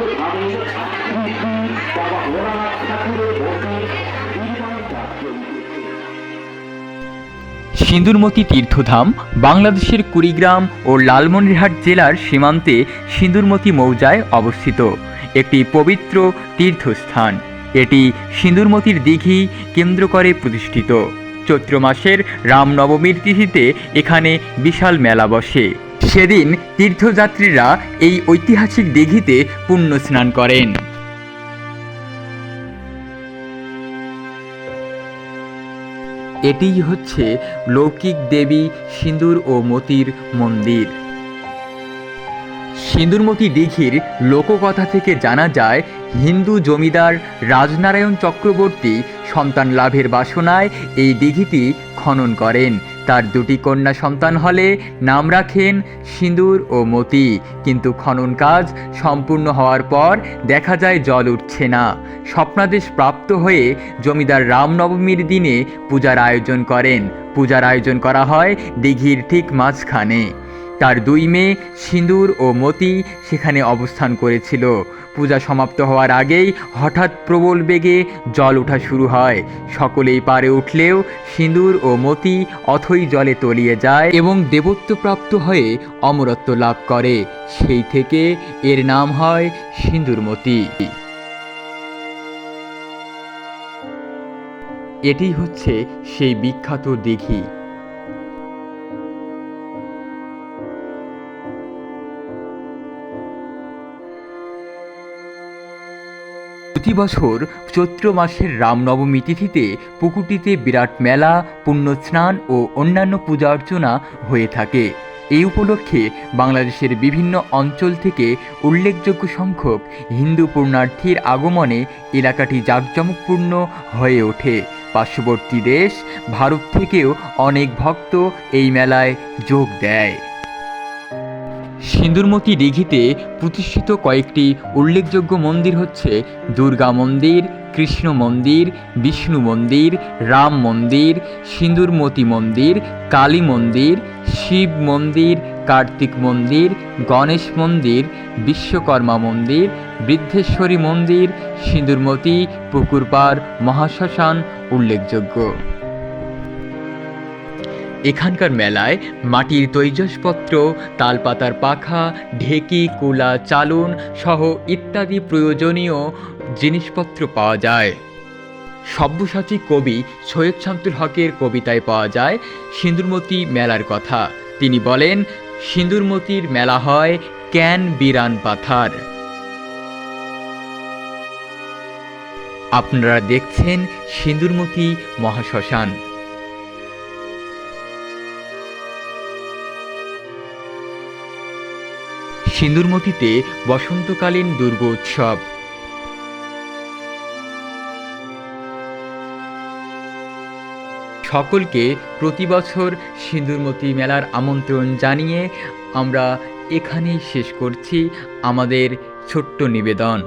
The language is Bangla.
চলছে সিঁদুরমতি তীর্থধাম বাংলাদেশের কুড়িগ্রাম ও লালমনিরহাট জেলার সীমান্তে সিঁদুরমতি মৌজায় অবস্থিত। একটি পবিত্র তীর্থস্থান। এটি সিঁদুরমতির দিঘি কেন্দ্র করে প্রতিষ্ঠিত। চৈত্র মাসের রামনবমীর তিথিতে এখানে বিশাল মেলা বসে। সেদিন তীর্থযাত্রীরা এই ঐতিহাসিক দিঘিতে পুণ্য স্নান করেন। এটিই হচ্ছে লৌকিক দেবী সিঁদুর ও মতির মন্দির। সিঁদুরমতি দিঘির লোককথা থেকে জানা যায়, হিন্দু জমিদার রাজনারায়ণ চক্রবর্তী সন্তান লাভের বাসনায় এই দিঘিটি খনন করেন। তার দুটি কন্যা সন্তান হলে নাম রাখেন সিঁদুর ও মতি। কিন্তু খনন কাজ সম্পূর্ণ হওয়ার পর দেখা যায় জল উঠছে না। স্বপ্নাদেশ প্রাপ্ত হয়ে জমিদার রামনবমীর দিনে পূজার আয়োজন করেন। পূজার আয়োজন করা হয় দিঘির ঠিক মাঝখানে। তার দুই মেয়ে, সিঁদুর ও মতি সেখানে অবস্থান করেছিল। পূজা সমাপ্ত হওয়ার আগেই হঠাৎ প্রবল বেগে জল ওঠা শুরু হয়। সকলেই পারে উঠলেও সিঁদুর ও মতি অথই জলে তলিয়ে যায় এবং দেবত্বপ্রাপ্ত হয়ে অমরত্ব লাভ করে। সেই থেকে এর নাম হয় সিঁদুরমতি এটি হচ্ছে সেই বিখ্যাত দিঘি। প্রতি বছর চৈত্র মাসের রামনবমী তিথিতে পুকুরটিতে বিরাট মেলা, পুণ্যস্নান ও অন্যান্য পূজা অর্চনা হয়ে থাকে। এই উপলক্ষে বাংলাদেশের বিভিন্ন অঞ্চল থেকে উল্লেখযোগ্য সংখ্যক হিন্দু পূর্ণার্থীর আগমনে এলাকাটি জাঁকজমকপূর্ণ হয়ে ওঠে। পার্শ্ববর্তী দেশ ভারত থেকেও অনেক ভক্ত এই মেলায় যোগ দেয়। সিঁদুরমতি দিঘিতে প্রতিষ্ঠিত কয়েকটি উল্লেখযোগ্য মন্দির হচ্ছে দুর্গা মন্দির, কৃষ্ণ মন্দির, বিষ্ণু মন্দির, রাম মন্দির সিঁদুরমতি মন্দির, কালী মন্দির, শিব মন্দির, কার্তিক মন্দির, গণেশ মন্দির, বিশ্বকর্মা মন্দির, বৃদ্ধেশ্বরী মন্দির সিঁদুরমতি পুকুরপাড়, মহাশ্মশান উল্লেখযোগ্য। এখানকার মেলায় মাটির তৈজসপত্র, তালপাতার পাখা, ঢেকি, কুলা, চালুন সহ ইত্যাদি প্রয়োজনীয় জিনিসপত্র পাওয়া যায়। সব্যসাচী কবি সৈয়দ শামতুল হকের কবিতায় পাওয়া যায় সিঁদুরমতি মেলার কথা। তিনি বলেন সিঁদুরমতির মেলা হয় ক্যান বিরান পাথার। আপনারা দেখছেন সিঁদুরমতি মহাশ্মশান। সিঁদুরমতিতে বসন্তকালীন দুর্গ উৎসব সকলকে প্রতি বছর সিঁদুরমতি মেলার আমন্ত্রণ জানিয়ে আমরা এখানেই শেষ করছি আমাদের ছোট্ট নিবেদন।